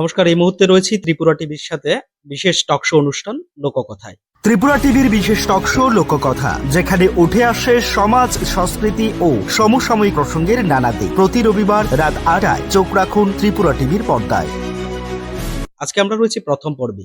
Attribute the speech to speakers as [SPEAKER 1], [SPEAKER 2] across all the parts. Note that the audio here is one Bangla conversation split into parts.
[SPEAKER 1] নমস্কার এই মুহূর্তে রয়েছি ত্রিপুরা টিভির সাথে বিশেষ টকশো অনুষ্ঠান লোককথায়।
[SPEAKER 2] ত্রিপুরা টিভির বিশেষ টক শো লোককথা যেখানে উঠে আসে সমাজ সংস্কৃতি ও সমসাময়িক প্রসঙ্গের নানা দিক। প্রতি রবিবার রাত আটায় চোখ রাখুন ত্রিপুরা টিভির পর্দায়।
[SPEAKER 1] আজকে আমরা রয়েছি প্রথম পর্বে।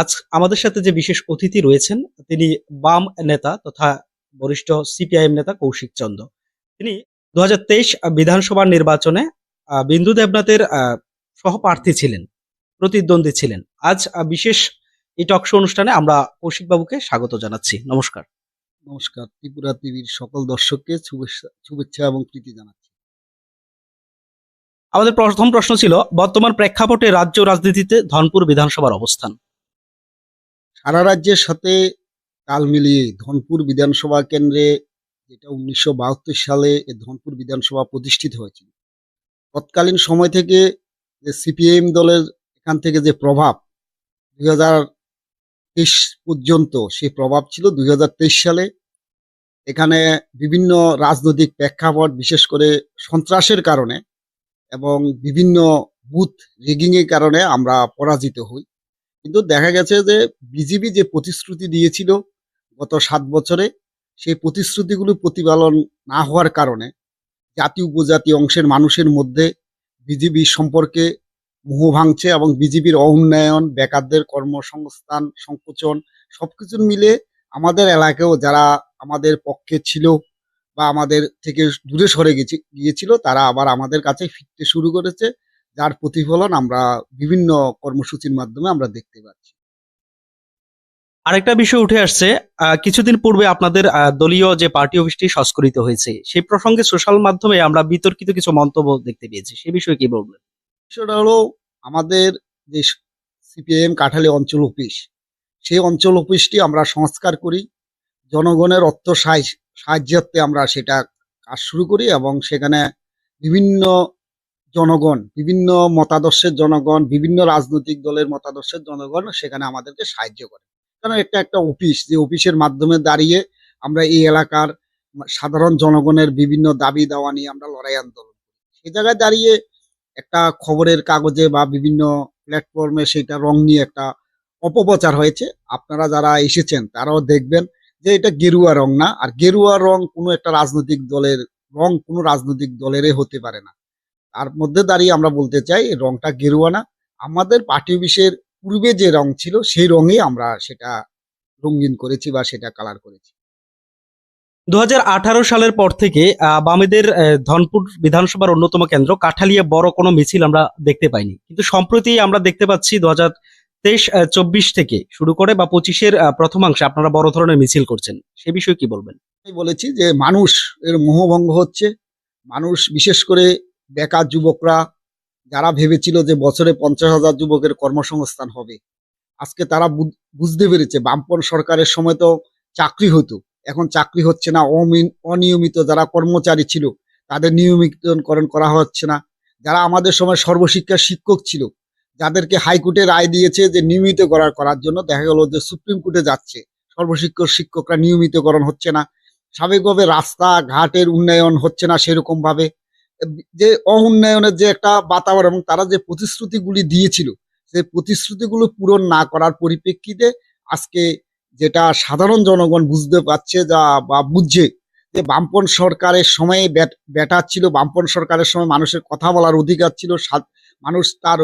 [SPEAKER 1] আজ আমাদের সাথে যে বিশেষ অতিথি রয়েছেন তিনি বাম নেতা তথা বরিষ্ঠ সিপিআইএম নেতা কৌশিক চন্দ্র। তিনি দু বিধানসভা নির্বাচনে বিন্দু দেবনাথের আহ, সহপ্রার্থী ছিলেন প্রতিদ্বন্দ্বী ছিলেন। আজ বিশেষ এই টকশো অনুষ্ঠানে আমরা কৌশিক বাবুকে স্বাগত জানাচ্ছি। নমস্কার।
[SPEAKER 3] নমস্কার। ত্রিপুরা টিভির সকল দর্শককে শুভেচ্ছা শুভেচ্ছা এবং প্রীতি জানাচ্ছি।
[SPEAKER 1] আমাদের প্রথম প্রশ্ন ছিল বর্তমান প্রেক্ষাপটে রাজ্য রাজনীতিতে ধনপুর বিধানসভার অবস্থান?
[SPEAKER 3] সারা রাজ্যের সাথে তাল মিলিয়ে ধনপুর বিধানসভা কেন্দ্রে যেটা উনিশশো বাহাত্তর সালে ধনপুর বিধানসভা প্রতিষ্ঠিত হয়েছিল। তৎকালীন সময় থেকে যে সিপিএম দলের এখান থেকে যে প্রভাব, দুই হাজার তেইশ পর্যন্ত সেই প্রভাব ছিল। দুই হাজার তেইশ সালে এখানে বিভিন্ন রাজনৈতিক প্রেক্ষাপট, বিশেষ করে সন্ত্রাসের কারণে এবং বিভিন্ন বুথ রিগিংয়ের কারণে আমরা পরাজিত হই। কিন্তু দেখা গেছে যে বিজেপি যে প্রতিশ্রুতি দিয়েছিল গত সাত বছরে, সেই প্রতিশ্রুতিগুলো প্রতিপালন না হওয়ার কারণে জাতি উপজাতি অংশের মানুষের মধ্যে বিজেপি সম্পর্কে মোহ ভাঙছে এবং বিজিবির অউন্নয়ন, বেকারদের কর্মসংস্থান, সংকোচন সবকিছু মিলে আমাদের এলাকায়ও যারা আমাদের পক্ষে ছিল বা আমাদের থেকে দূরে সরে গেছে, গিয়েছিল, তারা আবার আমাদের কাছে ফিরতে শুরু করেছে, যার প্রতিফলন আমরা বিভিন্ন কর্মসূচির মাধ্যমে আমরা দেখতে পাচ্ছি।
[SPEAKER 1] আরেকটা বিষয় উঠে আসছে কিছুদিন পূর্বে আপনাদের দলীয় যে পার্টি অফিসটি সংস্কৃত হয়েছে, সেই প্রসঙ্গে সোশ্যাল মাধ্যমে আমরা বিতর্কিত কিছু মন্তব্য দেখতে পেয়েছি সেই বিষয়ে কি বলবেন?
[SPEAKER 3] বিষয়টা হলো, আমাদের যে সিপিআইএম কাঠালি অঞ্চল অফিস, সেই অঞ্চল অফিসটি আমরা সংস্কার করি, জনগণের অর্থ সাহায্য- সাহায্যার্থে আমরা সেটা কাজ শুরু করি এবং সেখানে বিভিন্ন জনগণ, বিভিন্ন মতাদর্শের জনগণ, বিভিন্ন রাজনৈতিক দলের মতাদর্শের জনগণ সেখানে আমাদেরকে সাহায্য করে। কারণ একটা একটা অফিস, যে অফিসের মাধ্যমে দাঁড়িয়ে আমরা এই এলাকার সাধারণ জনগণের বিভিন্ন দাবি দাওয়া নিয়ে আমরা লড়াই আন্দোলন সেই জায়গায় দাঁড়িয়ে একটা খবরের কাগজে বা বিভিন্ন প্ল্যাটফর্মে সেটা রং নিয়ে একটা অপপ্রচার হয়েছে। আপনারা যারা এসেছেন, তারাও দেখবেন যে এটা গেরুয়া রং না। আর গেরুয়া রং কোনো একটা রাজনৈতিক দলের, রং কোনো রাজনৈতিক দলেরই হতে পারে না। তার মধ্যে দাঁড়িয়ে আমরা বলতে চাই রংটা গেরুয়া না। আমাদের পার্টি অফিসের পূর্বে যে রং ছিল সেই রঙে আমরা সেটা রঙিন করেছি বা সেটা কালার করেছি।
[SPEAKER 1] দুহাজার আঠারো সালের পর থেকে বামেদের ধনপুর বিধানসভার অন্যতম কেন্দ্র কাঠালিয়া বড় কোনো মিছিল আমরা দেখতে পাইনি। কিন্তু সম্প্রতি আমরা দেখতে পাচ্ছি দু হাজার তেইশ চব্বিশ থেকে শুরু করে বা পঁচিশের প্রথমাংশে আপনারা বড় ধরনের মিছিল করছেন। সে বিষয়ে কি বলবেন?
[SPEAKER 3] আমি বলেছি যে মানুষ এর মোহভঙ্গ হচ্ছে। মানুষ বিশেষ করে বেকার যুবকরা যারা ভেবেছিল যে বছরে পঞ্চাশ হাজার যুবকের কর্মসংস্থান হবে। আজকে তারা বুঝ- বুঝতে পেরেছে বামপন সরকারের সময় তো চাকরি হতো। এখন চাকরি হচ্ছে না অনিয়মিত যারা কর্মচারী ছিল, তাদের নিয়মিতকরণ করা হচ্ছে না। যারা আমাদের সময় সর্বশিক্ষার শিক্ষক ছিল, যাদেরকে হাইকোর্টে রায় দিয়েছে যে নিয়মিত করার করার জন্য দেখা গেল যে সুপ্রিম কোর্টে যাচ্ছে। সর্বশিক্ষক, শিক্ষকরা নিয়মিতকরণ হচ্ছে না। স্বাভাবিকভাবে রাস্তা, ঘাটের উন্নয়ন হচ্ছে না সেরকম ভাবে যে অউন্নয়নের যে একটা বাতাবরণ এবং তারা যে প্রতিশ্রুতিগুলি দিয়েছিল, সেই প্রতিশ্রুতিগুলো পূরণ না করার পরিপ্রেক্ষিতে আজকে যেটা সাধারণ জনগণ বুঝতে পারছে যা বা বুঝছে যে বামপন সরকারের সময়ে ব্যাট- ব্যাটার ছিল বামপন সরকারের সময় মানুষের কথা বলার অধিকার ছিল মানুষ তার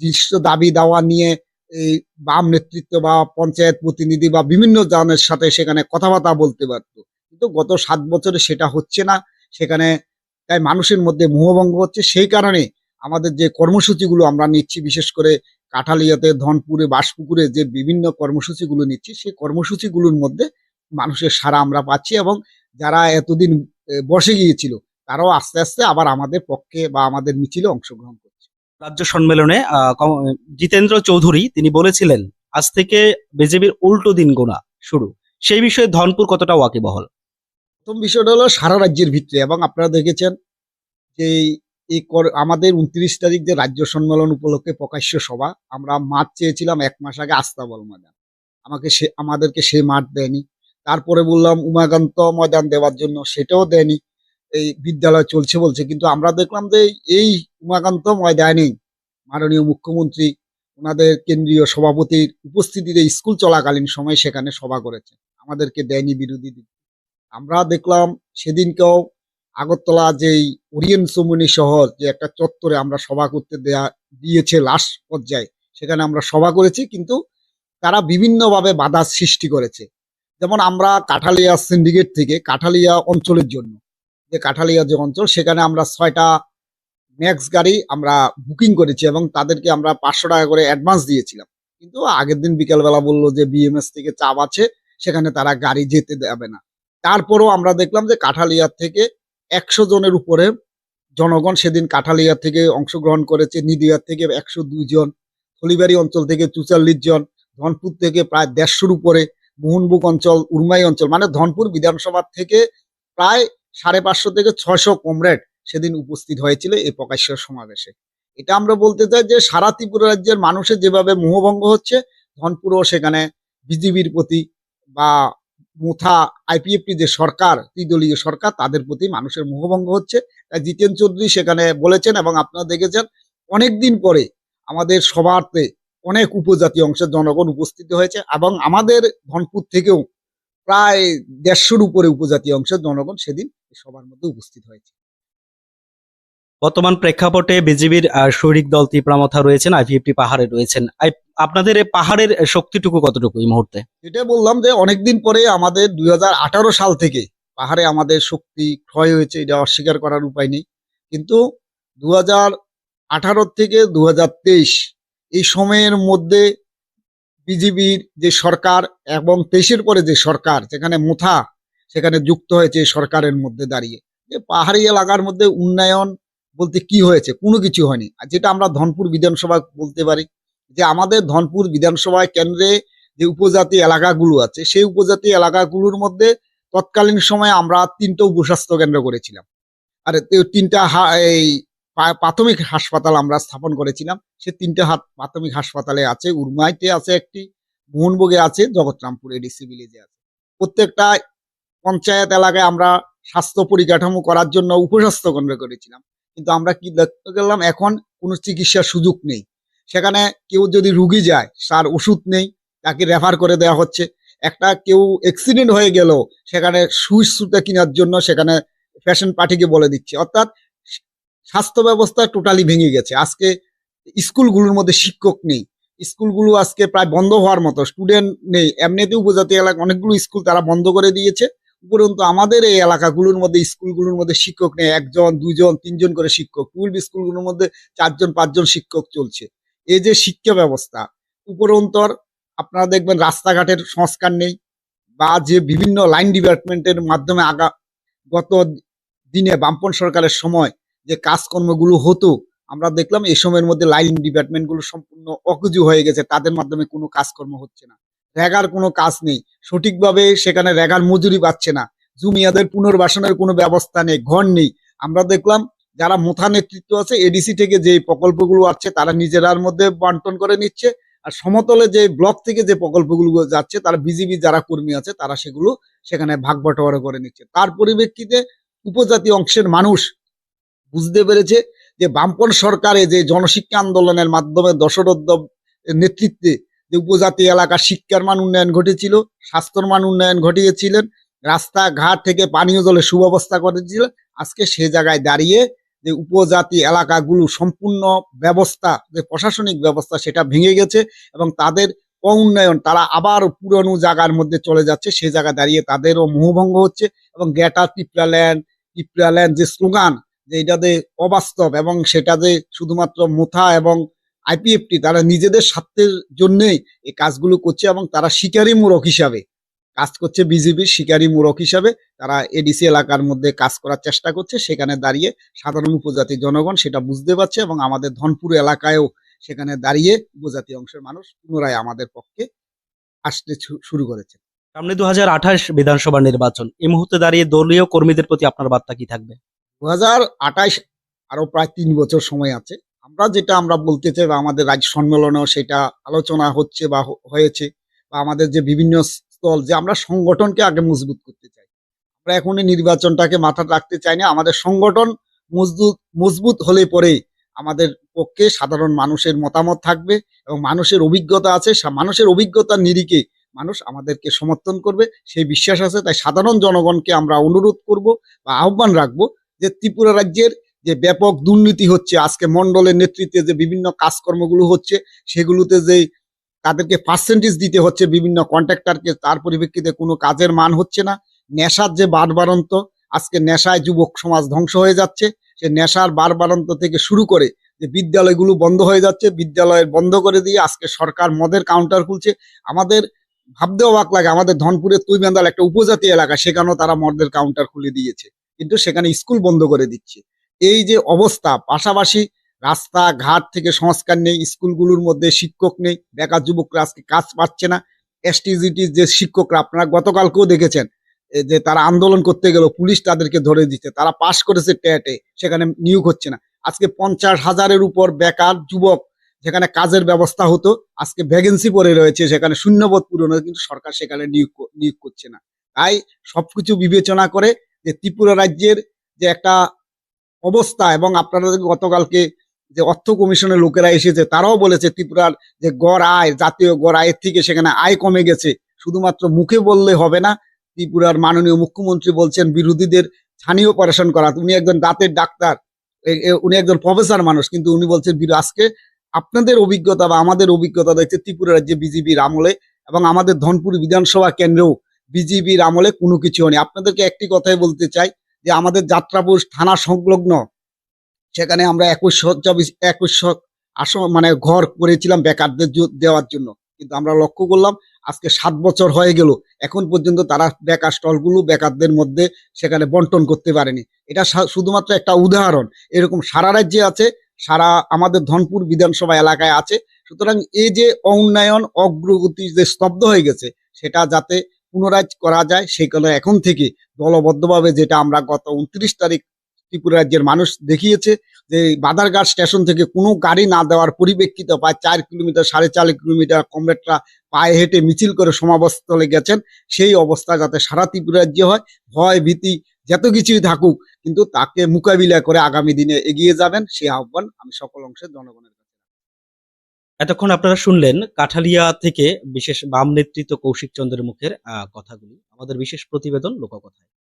[SPEAKER 3] দৃশ্য দাবি দাওয়া নিয়ে এই বাম নেতৃত্ব বা পঞ্চায়েত প্রতিনিধি বা বিভিন্ন জনের সাথে সেখানে কথাবার্তা বলতে পারতো। কিন্তু গত সাত বছরে সেটা হচ্ছে না। সেখানে তাই মানুষের মধ্যে মোহভঙ্গ হচ্ছে। সেই কারণে আমাদের যে কর্মসূচিগুলো আমরা নিচ্ছি, বিশেষ করে কাঠালিয়াতে, ধনপুরে বাসপুকুরে যে বিভিন্ন কর্মসূচিগুলো নিচ্ছি, সেই কর্মসূচিগুলোর মধ্যে মানুষের সারা আমরা পাচ্ছি এবং যারা এতদিন বসে গিয়েছিল, তারাও আস্তে আস্তে আবার আমাদের পক্ষে বা আমাদের মিছিলে অংশগ্রহণ করছে।
[SPEAKER 1] রাজ্য সম্মেলনে জিতেন্দ্র চৌধুরী, তিনি বলেছিলেন, আজ থেকে বিজেপির উল্টো দিন গোনা শুরু। সেই বিষয়ে ধনপুর কতটা ওয়াকিবহল?
[SPEAKER 3] প্রথম বিষয়টা হলো সারা রাজ্যের ভিত্তিতে এবং আপনারা দেখেছেন যে এই আমাদের উনত্রিশ তারিখ যে রাজ্য সম্মেলন উপলক্ষে প্রকাশ্য সভা, আমরা মাঠ চেয়েছিলাম এক মাস আগে আস্তাবল ময়দান। আমাকে সে, আমাদেরকে সে মাঠ দেয়নি। তারপরে বললাম, উমাকান্ত ময়দান দেওয়ার জন্য সেটাও দেয়নি। এই বিদ্যালয় চলছে বলছে, কিন্তু আমরা দেখলাম যে এই উমাকান্ত ময়দানেই মাননীয় মুখ্যমন্ত্রী, ওনাদের কেন্দ্রীয় সভাপতির উপস্থিতিতে স্কুল চলাকালীন সময় সেখানে সভা করেছে। আমাদেরকে দেয়নি বিরোধী আমরা দেখলাম সেদিনকেও আগরতলা যেই ওরিয়েন্ট চৌমনি শহর, যে একটা চত্বরে আমরা সভা করতে দেয়া, দিয়েছে লাস্ট পর্যায়ে, সেখানে আমরা সভা করেছি, কিন্তু তারা বিভিন্নভাবে বাধা সৃষ্টি করেছে। যেমন আমরা কাঠালিয়া সিন্ডিকেট থেকে কাঠালিয়া অঞ্চলের জন্য, যে কাঠালিয়া যে অঞ্চল, সেখানে আমরা ছয়টা ম্যাক্স গাড়ি আমরা বুকিং করেছি এবং তাদেরকে আমরা পাঁচশো টাকা করে অ্যাডভান্স দিয়েছিলাম। কিন্তু আগের দিন বিকালবেলা বলল যে বিএমএস থেকে চাপ আছে, সেখানে তারা গাড়ি যেতে দেবে না। তারপরেও আমরা দেখলাম যে কাঠালিয়ার থেকে একশো জনের উপরে জনগণ সেদিন কাঠালিয়া থেকে অংশগ্রহণ করেছে, নিদিয়ার থেকে একশো দুই জন হলিবাড়ি অঞ্চল থেকে চুচাল্লিশ জন, ধনপুর থেকে প্রায় দেড়শোর উপরে মোহনবুক অঞ্চল, উরমাই অঞ্চল মানে ধনপুর বিধানসভা থেকে প্রায় সাড়ে পাঁচশো থেকে ছয়শো কমরেড সেদিন উপস্থিত হয়েছিল এই প্রকাশ্য সমাবেশে। এটা আমরা বলতে চাই যে সারা ত্রিপুরা রাজ্যের মানুষের যেভাবে মোহভঙ্গ হচ্ছে, ধনপুরও সেখানে বিজেপির প্রতি বা মুথা আইপিএফটি যে সরকার, ত্রিদলীয় সরকার, তাদের প্রতি মানুষের মুখভঙ্গ হচ্ছে। তাই জিতেন চৌধুরী সেখানে বলেছেন এবং আপনারা দেখেছেন অনেক দিন পরে আমাদের সবারতে অনেক উপজাতি অংশের জনগণ উপস্থিত হয়েছে এবং আমাদের ধনপুর থেকেও প্রায় দেড়শোর উপরে উপজাতি অংশের জনগণ সেদিন সবার মধ্যে উপস্থিত হয়েছে।
[SPEAKER 1] বর্তমান প্রেক্ষাপটে বিজেপির শরিক দল তীব্রামথা রয়েছেন আইপিএফটি পাহাড়ে রয়েছেন। আপনাদের এই পাহাড়ের শক্তিটুকু কতটুকু এই মুহূর্তে?
[SPEAKER 3] এটা বললাম যে অনেকদিন পরে আমাদের দু হাজার আঠারো সাল থেকে পাহাড়ে আমাদের শক্তি ক্ষয় হয়েছে, এটা অস্বীকার করার উপায় নেই। কিন্তু দু আঠারো থেকে দু হাজার তেইশ এই সময়ের মধ্যে বিজেপির যে সরকার এবং তেইশের পরে যে সরকার, যেখানে মুথা, সেখানে যুক্ত হয়েছে সরকারের মধ্যে দাঁড়িয়ে। যে পাহাড়ি এলাকার মধ্যে উন্নয়ন বলতে কি হয়েছে? কোনো কিছু হয়নি। আর যেটা আমরা ধনপুর বিধানসভায় বলতে পারি, যে আমাদের ধনপুর বিধানসভায় কেন্দ্রে যে উপজাতি এলাকাগুলো আছে, সেই উপজাতি এলাকাগুলোর মধ্যে তৎকালীন সময়ে আমরা তিনটা উপস্বাস্থ্য কেন্দ্র করেছিলাম। আর তিনটা এই প্রাথমিক হাসপাতাল আমরা স্থাপন করেছিলাম। সে তিনটা হাত প্রাথমিক হাসপাতালে আছে, উরমাইতে আছে একটি মোহনবোগে আছে, জগৎরামপুর এডিসি ভিলেজে আছে। প্রত্যেকটা পঞ্চায়েত এলাকায় আমরা স্বাস্থ্য পরিকাঠামো করার জন্য উপস্বাস্থ্য কেন্দ্র করেছিলাম। কিন্তু আমরা কি দেখতে গেলাম এখন কোনো চিকিৎসার সুযোগ নেই। সেখানে কেউ যদি রুগী যায়, তার ওষুধ নেই, তাকে রেফার করে দেওয়া হচ্ছে। একটা কেউ অ্যাক্সিডেন্ট হয়ে গেল, সেখানে সুই সুতা কেনার জন্য সেখানে ফ্যাশন পার্টিকে বলে দিচ্ছে। অর্থাৎ স্বাস্থ্য ব্যবস্থা টোটালি ভেঙে গেছে। আজকে স্কুলগুলোর মধ্যে শিক্ষক নেই। স্কুলগুলো আজকে প্রায় বন্ধ হওয়ার মতো। স্টুডেন্ট নেই। এমনিতেও উপজাতি এলাকা অনেকগুলো স্কুল তারা বন্ধ করে দিয়েছে। উপরন্তু আমাদের এই এলাকাগুলোর মধ্যে, স্কুলগুলোর মধ্যে শিক্ষক নেই। একজন দুইজন তিনজন করে শিক্ষক। টুয়েলভ স্কুলগুলোর মধ্যে চারজন, পাঁচজন শিক্ষক চলছে। এই যে শিক্ষা ব্যবস্থা, উপরন্তর আপনারা দেখবেন রাস্তাঘাটের সংস্কার নেই বা যে বিভিন্ন লাইন ডিপার্টমেন্টের মাধ্যমে আগা, গত দিনে বামপন সরকারের সময় যে কাজকর্মগুলো হতো, আমরা দেখলাম এই সময়ের মধ্যে লাইন ডিপার্টমেন্টগুলো সম্পূর্ণ অকুজু হয়ে গেছে। তাদের মাধ্যমে কোনো কাজকর্ম হচ্ছে না। রেগার কোনো কাজ নেই। সঠিকভাবে সেখানে রেগার মজুরি পাচ্ছে না। জুমিয়াদের পুনর্বাসনের কোনো ব্যবস্থা নেই, ঘর নেই। আমরা দেখলাম যারা মোথা নেতৃত্ব আছে এডিসি থেকে যে প্রকল্পগুলো আছে তারা নিজেরার মধ্যে বন্টন করে নিচ্ছে। আর সমতলে যে ব্লক থেকে যে প্রকল্পগুলো যাচ্ছে, তারা বিজিবি যারা কর্মী আছে, তারা সেগুলো সেখানে ভাগ বটোয়ারা করে নিচ্ছে। তার পরিপ্রেক্ষিতে উপজাতি অংশের মানুষ বুঝতে পেরেছে যে বামপন সরকারে যে জনশিক্ষা আন্দোলনের মাধ্যমে দশরথ নেতৃত্বে যে উপজাতি এলাকার শিক্ষার মান উন্নয়ন ঘটেছিল, স্বাস্থ্যর মান উন্নয়ন ঘটিয়েছিলেন, রাস্তাঘাট থেকে পানীয় জলের সুব্যবস্থা করেছিলেন আজকে সে জায়গায় দাঁড়িয়ে যে উপজাতি এলাকাগুলো সম্পূর্ণ ব্যবস্থা, যে প্রশাসনিক ব্যবস্থা সেটা ভেঙে গেছে এবং তাদের উন্নয়ন তারা আবার পুরনো জায়গার মধ্যে চলে যাচ্ছে। সে জায়গায় দাঁড়িয়ে তাদেরও মোহভঙ্গ হচ্ছে এবং গ্যাটা টিপ্রাল্যান্ড টিপ্রাল্যান্ড যে স্লোগান, যে এটা যে অবাস্তব এবং সেটা যে শুধুমাত্র মুথা এবং আইপিএফটি তারা নিজেদের স্বার্থের জন্যই এই কাজগুলো করছে এবং তারা শিকারী মূরক হিসাবে কাজ করছে বিজেপির শিকারী মূরক হিসাবে। তারা এডিসি এলাকার মধ্যে কাজ করার চেষ্টা করছে সেখানে দাঁড়িয়ে সাধারণ উপজাতি জনগণ সেটা বুঝতে পারছে এবং আমাদের ধনপুর এলাকায়ও সেখানে দাঁড়িয়ে উপজাতি অংশের মানুষ পুনরায় আমাদের পক্ষে আসতে শুরু করেছে।
[SPEAKER 1] সামনে দু বিধানসভা নির্বাচন এই মুহূর্তে দাঁড়িয়ে দলীয় কর্মীদের প্রতি আপনার বার্তা কি থাকবে?
[SPEAKER 3] দু হাজার আঠাইশ আরও প্রায় তিন বছর সময় আছে। আমরা যেটা আমরা বলতে চাই বা আমাদের রাজ্য সম্মেলনেও সেটা আলোচনা হচ্ছে বা হয়েছে বা আমাদের যে বিভিন্ন স্থল যে আমরা সংগঠনকে আগে মজবুত করতে চাই। আমরা এখন এই নির্বাচনটাকে মাথা রাখতে চাই না, আমাদের সংগঠন মজবুত মজবুত হলে পরে আমাদের পক্ষে সাধারণ মানুষের মতামত থাকবে এবং মানুষের অভিজ্ঞতা আছে মানুষের অভিজ্ঞতার নিরিখে মানুষ আমাদেরকে সমর্থন করবে, সেই বিশ্বাস আছে। তাই সাধারণ জনগণকে আমরা অনুরোধ করব বা আহ্বান রাখব যে ত্রিপুরা রাজ্যের যে ব্যাপক দুর্নীতি হচ্ছে, আজকে মন্ডলের নেতৃত্বে যে বিভিন্ন কাজকর্মগুলো হচ্ছে, সেগুলোতে যে তাদেরকে পার্সেন্টেজ দিতে হচ্ছে বিভিন্ন কন্ট্রাক্টরকে তার পরিপ্রেক্ষিতে কোনো কাজের মান হচ্ছে না। নেশার যে বাড়বাড়ন্ত, আজকে নেশায় যুবক সমাজ ধ্বংস হয়ে যাচ্ছে। সে নেশার বাড়বাড়ন্ত থেকে শুরু করে যে বিদ্যালয়গুলো বন্ধ হয়ে যাচ্ছে বিদ্যালয়ের বন্ধ করে দিয়ে আজকে সরকার মদের কাউন্টার খুলছে। আমাদের ভাবতে অবাক লাগে, আমাদের ধনপুরের তুইবেন্দাল একটা উপজাতি এলাকা, সেখানেও তারা মদের কাউন্টার খুলে দিয়েছে। কিন্তু সেখানে স্কুল বন্ধ করে দিচ্ছে। এই যে অবস্থা, পাশাপাশি রাস্তা ঘাট থেকে সংস্কার নেই, স্কুলগুলোর মধ্যে শিক্ষক নেই, বেকার যুবকরা আজকে কাজ পাচ্ছে না। এসটিজিটি যে শিক্ষকরা, আপনারা গতকালকেও দেখেছেন যে তারা আন্দোলন করতে গেল, পুলিশ তাদেরকে ধরে দিচ্ছে, তারা পাশ করেছে ট্যাটে সেখানে নিয়োগ হচ্ছে না। আজকে পঞ্চাশ হাজারের উপর বেকার যুবক, যেখানে কাজের ব্যবস্থা হতো, আজকে ভ্যাকেন্সি পড়ে রয়েছে, সেখানে শূন্যবোধ পূরণ কিন্তু সরকার সেখানে নিয়োগ নিয়োগ করছে না। তাই সবকিছু বিবেচনা করে যে ত্রিপুরা রাজ্যের যে একটা অবস্থা এবং আপনারা গতকালকে যে অর্থ কমিশনের লোকেরা এসেছে, তারাও বলেছে ত্রিপুরার যে গড় আয়, জাতীয় গড় আয়ের থেকে সেখানে আয় কমে গেছে। শুধুমাত্র মুখে বললে হবে না, ত্রিপুরার মাননীয় মুখ্যমন্ত্রী বলছেন বিরোধীদের ছানি অপারেশন করা। উনি একজন দাঁতের ডাক্তার উনি একজন প্রফেসর মানুষ, কিন্তু উনি বলছেন আজকে আপনাদের অভিজ্ঞতা বা আমাদের অভিজ্ঞতা দেখছে ত্রিপুরা রাজ্যে বিজেপির আমলে এবং আমাদের ধনপুর বিধানসভা কেন্দ্রেও বিজেপির আমলে কোনো কিছু হয়নি। আপনাদেরকে একটি কথাই বলতে চাই যে আমাদের যাত্রাপুর থানা সংলগ্ন, সেখানে আমরা একুশ একুশ আসন মানে ঘর করেছিলাম বেকারদের দেওয়ার জন্য। কিন্তু আমরা লক্ষ্য করলাম, আজকে সাত বছর হয়ে গেল, এখন পর্যন্ত তারা বেকার স্টলগুলো বেকারদের মধ্যে সেখানে বন্টন করতে পারেনি। এটা শুধুমাত্র একটা উদাহরণ, এরকম সারা রাজ্যে আছে, সারা আমাদের ধনপুর বিধানসভা এলাকায় আছে। সুতরাং এই যে অউন্নয়ন, অগ্রগতি যে স্তব্ধ হয়ে গেছে, সেটা যাতে পুনরায় করা যায় সেগুলো এখন থেকে দলবদ্ধভাবে যেটা আমরা গত উনত্রিশ তারিখ ত্রিপুরা রাজ্যের মানুষ দেখিয়েছে যে বাদারঘাট স্টেশন থেকে কোনো গাড়ি না দেওয়ার পরিপ্রেক্ষিতে প্রায় চার কিলোমিটার, সাড়ে চার কিলোমিটার কমরেডরা পায়ে হেঁটে মিছিল করে সমাবেশস্থলে গেছেন। সেই অবস্থা যাতে সারা ত্রিপুরা রাজ্যে হয়, ভয়, ভীতি, যত কিছুই থাকুক, কিন্তু তাকে মোকাবিলা করে আগামী দিনে এগিয়ে যাবেন সেই আহ্বান আমি সকল অংশে জনগণের
[SPEAKER 1] এতক্ষণ আপনারা শুনলেন কাঠালিয়া থেকে বিশেষ বাম নেতৃত্ব কৌশিক চন্দ্রের মুখের কথাগুলি। আমাদের বিশেষ প্রতিবেদন লোককথায়।